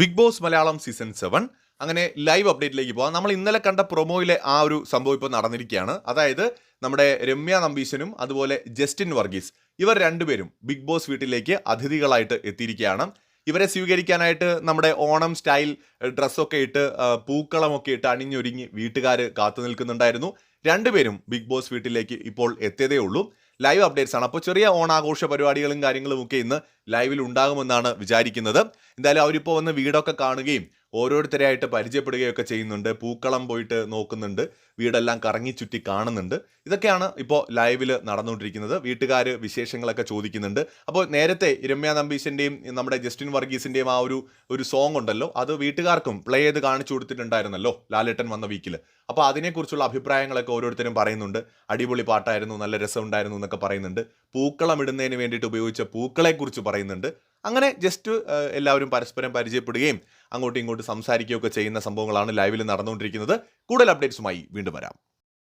Bigg Boss Malayalam season seven. അങ്ങനെ live അപ്ഡേറ്റിലേക്ക് പോകാം. നമ്മൾ ഇന്നലെ കണ്ട പ്രൊമോയിലെ ആ ഒരു സംഭവം ഇപ്പോൾ നടന്നിരിക്കുകയാണ്. അതായത് നമ്മുടെ രമ്യ നമ്പീശനും അതുപോലെ ജസ്റ്റിൻ വർഗീസ് ഇവർ രണ്ടുപേരും ബിഗ് ബോസ് വീട്ടിലേക്ക് അതിഥികളായിട്ട് എത്തിയിരിക്കുകയാണ്. ഇവരെ സ്വീകരിക്കാനായിട്ട് നമ്മുടെ ഓണം സ്റ്റൈൽ ഡ്രസ്സൊക്കെ ഇട്ട് പൂക്കളമൊക്കെ ഇട്ട് അണിഞ്ഞൊരുങ്ങി വീട്ടുകാർ കാത്തു നിൽക്കുന്നുണ്ടായിരുന്നു. രണ്ടുപേരും ബിഗ് ബോസ് വീട്ടിലേക്ക് ഇപ്പോൾ എത്തിയതേ ഉള്ളൂ. ലൈവ് അപ്ഡേറ്റ്സ് ആണ്. അപ്പോൾ ചെറിയ ഓണാഘോഷ പരിപാടികളും കാര്യങ്ങളും ഒക്കെ ഇന്ന് ലൈവിൽ ഉണ്ടാകുമെന്നാണ് വിചാരിക്കുന്നത്. എന്തായാലും അവരിപ്പോൾ വന്ന് വീടൊക്കെ കാണുകയും ഓരോരുത്തരെയായിട്ട് പരിചയപ്പെടുകയൊക്കെ ചെയ്യുന്നുണ്ട്. പൂക്കളം പോയിട്ട് നോക്കുന്നുണ്ട്. വീടെല്ലാം കറങ്ങി ചുറ്റി കാണുന്നുണ്ട്. ഇതൊക്കെയാണ് ഇപ്പോൾ ലൈവിൽ നടന്നുകൊണ്ടിരിക്കുന്നത്. വീട്ടുകാർ വിശേഷങ്ങളൊക്കെ ചോദിക്കുന്നുണ്ട്. അപ്പോൾ നേരത്തെ രമ്യ നമ്പീശന്റെയും നമ്മുടെ ജസ്റ്റിൻ വർഗീസിന്റെയും ആ ഒരു ഒരു സോങ് ഉണ്ടല്ലോ. അത് വീട്ടുകാർക്കും പ്ലേ ചെയ്ത് കാണിച്ചു കൊടുത്തിട്ടുണ്ടായിരുന്നല്ലോ ലാലേട്ടൻ വന്ന വീക്കിൽ അപ്പോൾ അതിനെക്കുറിച്ചുള്ള അഭിപ്രായങ്ങളൊക്കെ ഓരോരുത്തരും പറയുന്നുണ്ട്. അടിപൊളി പാട്ടായിരുന്നു നല്ല രസമുണ്ടായിരുന്നു എന്നൊക്കെ പറയുന്നുണ്ട്. പൂക്കളം ഇടുന്നതിന് വേണ്ടിയിട്ട് ഉപയോഗിച്ച പൂക്കളെക്കുറിച്ച് പറയുന്നുണ്ട്. അങ്ങനെ ജസ്റ്റ് എല്ലാവരും പരസ്പരം പരിചയപ്പെടുകയും അങ്ങോട്ടും ഇങ്ങോട്ടും സംസാരിക്കുകയൊക്കെ ചെയ്യുന്ന സംഭവങ്ങളാണ് ലൈവിൽ നടന്നുകൊണ്ടിരിക്കുന്നത്. കൂടുതൽ അപ്ഡേറ്റ്സുമായി വീണ്ടും വരാം.